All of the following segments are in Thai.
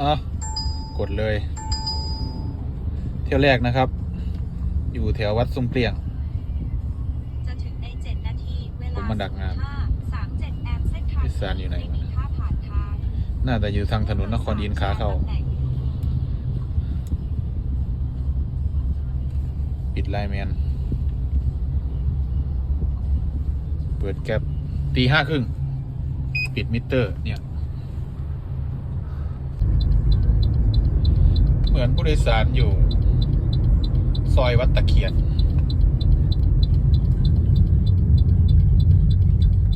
อะกดเลย เที่ยวแรกนะครับ อยู่แถววัดทรงเกลียงจะถึงใน7นาทีเวลาผมมาดักงาน37แอมเส้นทางพิซซ่าอยู่ไหนวะไม่มีค่าผ่านทางน่าจะอยู่ทางถนนนครอินทร์ขาเข้า ปิดไลน์แมนเปิดแก๊ปตีห้าครึ่ง ปิดมิเตอร์เนี่ย เหมือนผู้โดยสารอยู่ ซอยวัดตะเคียน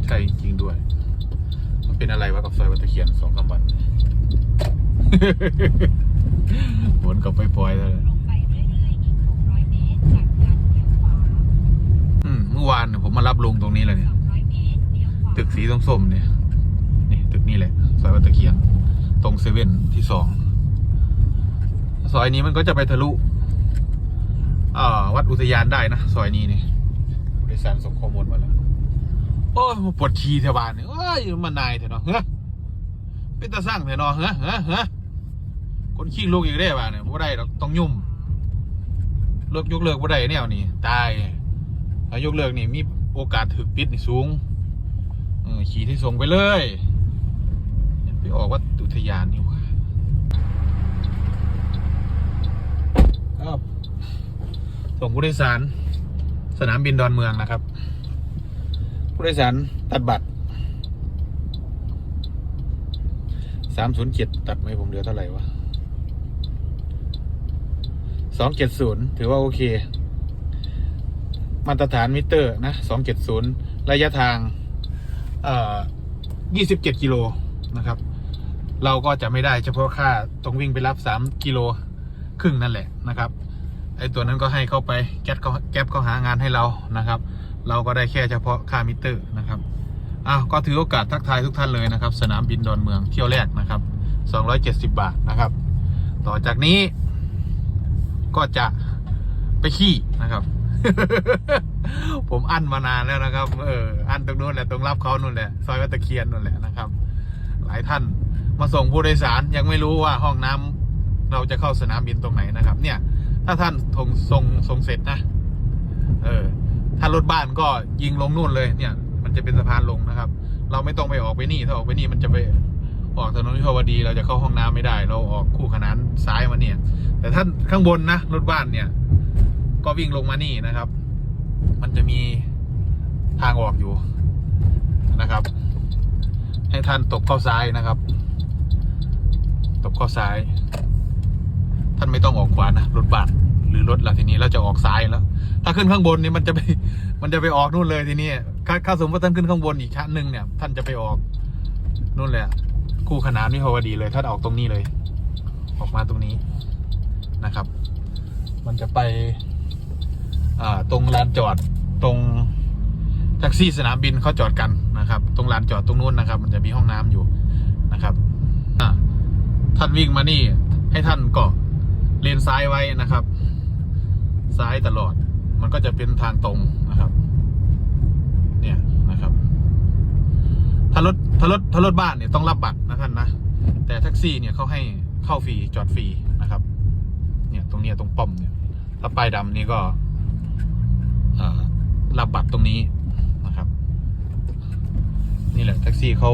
ใช่จริงด้วย มันเป็นอะไรวะกับซอยวัดตะเคียนสองสามวันหวนกลับไปปล่อยแล้วเลยเมื่อวานผมมารับลุงตรงนี้เลยเนี่ย ตึกสีส้มๆเนี่ย นี่ตึกนี้แหละซอยวัดตะเคียน ตรงเซเว่นที่สอง ซอยนี้มันก็จะไปทะลุอ่าวัดอุทยานได้นะซอยนี้นี่ผู้โดยสารส่งข้อมูลมาแล้วโอ้ยมาปวดชีแถวบ้านเนี่ยโอ้ยมันนายเถอะเนาะเฮ้ยเป็นตาสร้างเถอะเนาะเฮ้ยเฮ้ยเฮ้ยคนขี้ลูกอีกได้บ้านเนี่ยบ่ได้ดอกต้องยุ่มเลิกยกเลิกบ่ได้แนวนี้ตายถ้ายกเลิกนี่มีโอกาสถึกปิดนี่สูงเออขี่ที่ส่งไปเลยไปออกวัดอุทยานนี่หว่า ครับส่งผู้โดยสาร สนามบินดอนเมืองนะครับ ผู้โดยสารตัดบัตรสามศูนย์เจ็ดตัดไหมผมเหลือเท่าไหร่วะสองเจ็ดศูนย์ถือว่าโอเค มาตรฐานมิเตอร์นะสองเจ็ดศูนย์ระยะทางเอ่อ27กิโลนะครับ เราก็จะไม่ได้เฉพาะค่าต้องวิ่งไปรับ3กิโล ครึ่งนั่นแหละนะครับไอ้ตัวนั้นก็ให้เข้าไปแก๊ปเขาแก๊ปเขาหางานให้เรานะครับ เราก็ได้แค่เฉพาะค่ามิเตอร์นะครับอ้าวก็ถือโอกาสทักทายทุกท่านเลยนะครับ สนามบินดอนเมืองเที่ยวแรกนะครับ 270 บาทนะครับ ต่อจากนี้ ก็จะไปขี้นะครับ ผมอั้นมานานแล้วนะครับ เอออั้นตรงนู้นแหละตรงรับเขานู่นแหละซอยวัตะเคียนนู่นแหละนะครับ หลายท่านมาส่งผู้โดยสารยังไม่รู้ว่าห้องน้ำ เราจะเข้าสนามบินตรงไหนนะครับ เนี่ย ถ้าท่านทงส่งส่งเสร็จนะ เออ ถ้ารถบ้านก็ยิงลงนู่นเลย เนี่ย มันจะเป็นสะพานลงนะครับ เราไม่ต้องไปออกไปนี่ถ้าออกไปนี่มันจะไปออกถนนวิภาวดี เราจะเข้าห้องน้ำไม่ได้ เราออกคู่ขนานซ้ายมาเนี่ย แต่ท่านข้างบนนะรถบ้านเนี่ย ก็วิ่งลงมานี่นะครับ มันจะมีทางออกอยู่นะครับ ให้ท่านตบเข้าซ้ายนะครับ ตบเข้าซ้าย ท่านไม่ต้องออกขวานะรถบัสหรือรถละทีนี้เราจะออกซ้ายแล้ว ถ้าขึ้นข้างบนนี่มันจะไปมันจะไปออกนู่นเลยทีนี้ถ้าถ้าสมมติว่าท่านขึ้นข้างบนอีกชั้นหนึ่งเนี่ย ท่านจะไปออกนู่นแหละคู่ขนานวิภาวดีเลยท่านออกตรงนี้เลย ออกมาตรงนี้นะครับ มันจะไปตรงลานจอดตรงแท็กซี่สนามบินเขาจอดกันนะครับ ตรงลานจอดตรงนู้นนะครับ มันจะมีห้องน้ำอยู่นะครับท่านวิ่งมานี่ให้ท่านเกาะ เลนซ้ายไว้นะครับ ซ้ายตลอด มันก็จะเป็นทางตรงนะครับ เนี่ยนะครับ ถ้ารถถ้ารถถ้ารถบ้านเนี่ยต้องรับบัตรนะท่านนะ แต่แท็กซี่เนี่ยเขาให้เข้าฟรีจอดฟรีนะครับ เนี่ยตรงเนี้ยตรงป้อมเนี่ยถ้าป้ายดำนี่ก็รับบัตรตรงนี้นะครับ นี่แหละแท็กซี่เขา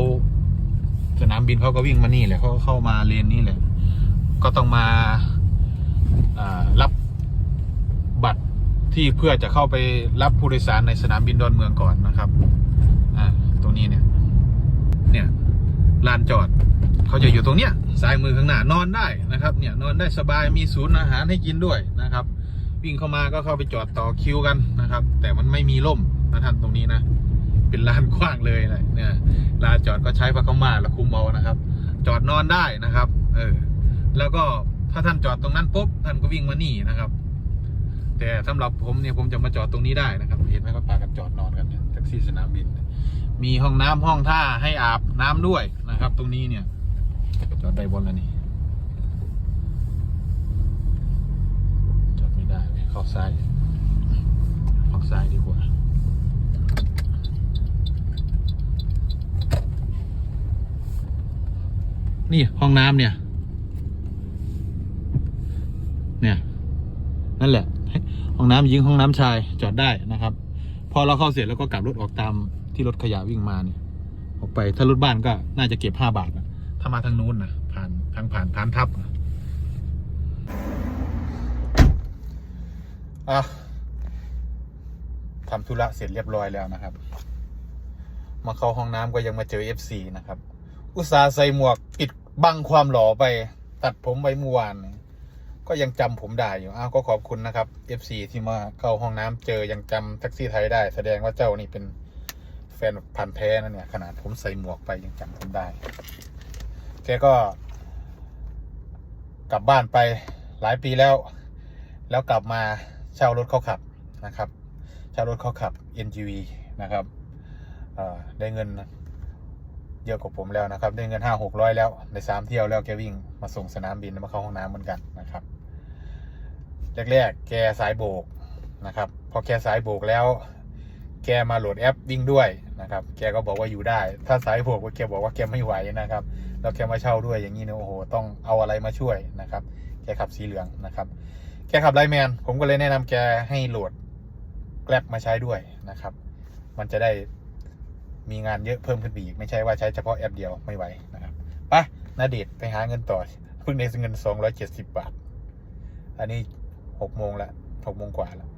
สนามบินเขาก็วิ่งมานี่แหละเขาเข้ามาเลนนี้แหละ ก็ต้องมา รับบัตรที่เพื่อจะเข้าไปรับผู้โดยสารในสนามบินดอนเมืองก่อนนะครับตรงนี้เนี่ย เนี่ยลานจอดเขาจะอยู่ตรงเนี้ยซ้ายมือข้างหน้านอนได้นะครับ เนี่ยนอนได้สบายมีศูนย์อาหารให้กินด้วยนะครับ วิ่งเข้ามาก็เข้าไปจอดต่อคิวกันนะครับ แต่มันไม่มีร่มนะท่านตรงนี้นะ เป็นลานกว้างเลยนะเนี่ยลานจอดก็ใช้พักมาและคุมเอานะครับ จอดนอนได้นะครับ เออแล้วก็ ถ้าท่านจอดตรงนั้นปุ๊บท่านก็วิ่งมานี่นะครับ แต่สำหรับผมเนี่ยผมจะมาจอดตรงนี้ได้นะครับ เห็นไหมเขาพากันจอดนอนกันเนี่ยแท็กซี่สนามบิน มีห้องน้ำห้องท่าให้อาบน้ำด้วยนะครับ ตรงนี้เนี่ย จอดได้บนแล้วนี่จอดไม่ได้เว้ยเข้าซ้ายออกซ้ายดีกว่านี่ห้องน้ำเนี่ย เนี่ย นั่นแหละ ห้องน้ำหญิงห้องน้ำชายจอดได้นะครับ พอเราเข้าเสร็จแล้วก็กลับรถออกตามที่รถขยะวิ่งมาเนี่ยออกไปถ้ารถบ้านก็น่าจะเก็บห้าบาทนะถ้ามาทางนู้นนะผ่านทางผ่านฐานทับนะอะทำธุระเสร็จเรียบร้อยแล้วนะครับ มาเข้าห้องน้ำก็ยังมาเจอ FC นะครับ อุตส่าห์ใส่หมวกปิดบังความหล่อไป ตัดผมไว้เมื่อวาน ก็ยังจำผมได้อยู่ อ้าว ก็ขอบคุณนะครับ FC ที่มาเข้าห้องน้ำเจอ ยังจำแท็กซี่ไทยได้ แสดงว่าเจ้านี่เป็นแฟนพันธ์แท้นะเนี่ย ขนาดผมใส่หมวกไปยังจำผมได้ แกก็ กลับบ้านไปหลายปีแล้ว แล้วกลับมาเช่ารถเขาขับนะครับ เช่ารถเขาขับ NGV นะครับได้เงินเยอะกว่าผมแล้วนะครับ ได้เงินห้าหกร้อยแล้วในสามเที่ยวแล้วแกวิ่งมาส่งสนามบินมาเข้าห้องน้ำเหมือนกันนะครับ แรกๆ แกสายโบกนะครับ พอแกสายโบกแล้ว แกมาโหลดแอปวิ่งด้วยนะครับ แกก็บอกว่าอยู่ได้ ถ้าสายโบกแกบอกว่าแกไม่ไหวนะครับ แล้วแกมาเช่าด้วยอย่างนี้เนี่ยโอ้โห ต้องเอาอะไรมาช่วยนะครับ แกขับสีเหลืองนะครับ แกขับไลแมน ผมก็เลยแนะนำแกให้โหลดแกลบมาใช้ด้วยนะครับ มันจะได้มีงานเยอะเพิ่มขึ้นไปอีก ไม่ใช่ว่าใช้เฉพาะแอปเดียวไม่ไหวนะครับไปนาเดชไปหาเงินต่อเพิ่งได้เงินสองร้อยเจ็ดสิบบาท อันนี้ หกโมงละหกโมงกว่าแล้ว